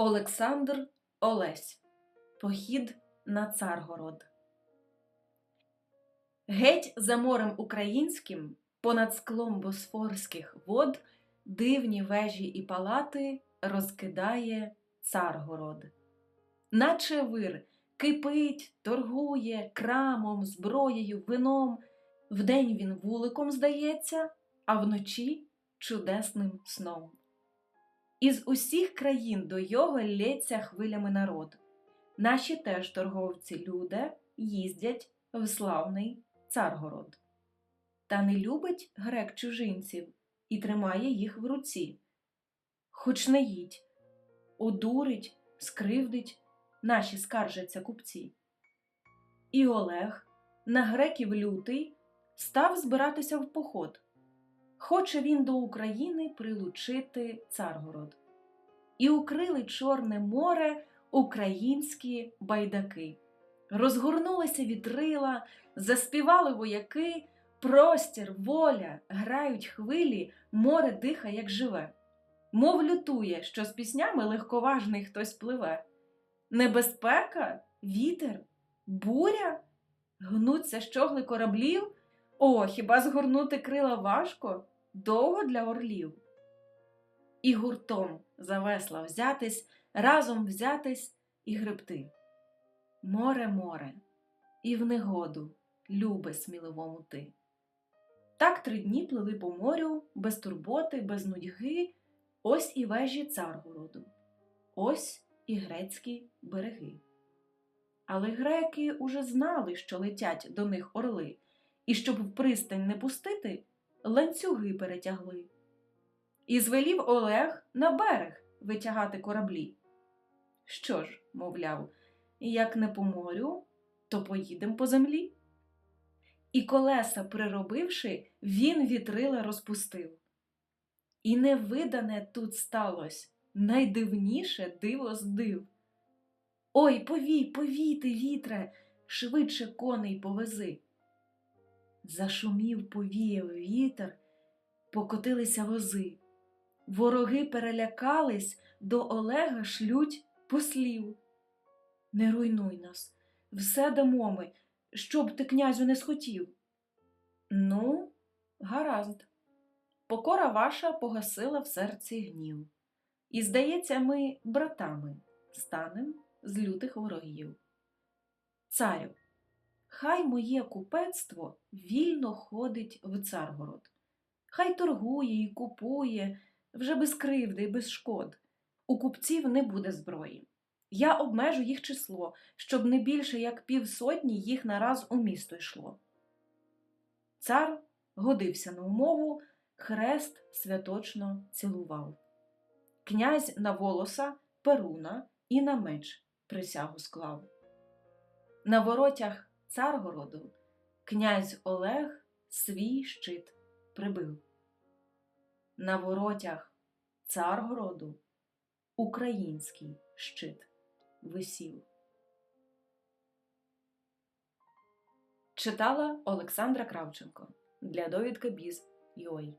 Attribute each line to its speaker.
Speaker 1: Олександр Олесь. Похід на Царгород. Геть за морем українським, понад склом босфорських вод, дивні вежі і палати розкидає Царгород. Наче вир кипить, торгує крамом, зброєю, вином. Вдень він вуликом здається, а вночі чудесним сном. Із усіх країн до його лється хвилями народ. Наші теж торговці люди їздять в славний Царгород. Та не любить грек чужинців і тримає їх в руці. Хоч не їдь, одурить, скривдить, наші скаржаться купці. І Олег, на греків лютий, став збиратися в поход. Хоче він до України прилучити Царгород. І укрили Чорне море українські байдаки. Розгорнулися вітрила, заспівали вояки, простір, воля, грають хвилі, море диха, як живе. Мов лютує, що з піснями легковажний хтось пливе. Небезпека, вітер, буря, гнуться щогли кораблів. О, хіба згорнути крила важко, довго для орлів. І гуртом за весла взятись, разом взятись і гребти. Море, море, і в негоду, любе сміливому ти. Так три дні плили по морю, без турботи, без нудьги, ось і вежі Царгороду, ось і грецькі береги. Але греки уже знали, що летять до них орли, і щоб в пристань не пустити, ланцюги перетягли. І звелів Олег на берег витягати кораблі. Що ж, мовляв, як не по морю, то поїдем по землі. І колеса приробивши, він вітрила розпустив. І невидане тут сталось найдивніше диво з див. Ой, повій, повій ти, вітре, швидше коней повези. Зашумів, повіяв вітер, покотилися вози. Вороги перелякались, до Олега шлють послів. Не руйнуй нас, все дамо ми, щоб ти князю не схотів. Ну, гаразд. Покора ваша погасила в серці гнів. І, здається, ми братами станем з лютих ворогів. Царю, хай моє купецтво вільно ходить в Царгород. Хай торгує і купує вже без кривди і без шкод. У купців не буде зброї. Я обмежу їх число, щоб не більше як півсотні їх нараз у місто йшло. Цар годився на умову, хрест святочно цілував. Князь на волоса, перуна і на меч присягу склав. На воротях Царгороду князь Олег свій щит прибив. На воротях Царгороду український щит висів. Читала Олександра Кравченко для довідки Біз.Йой.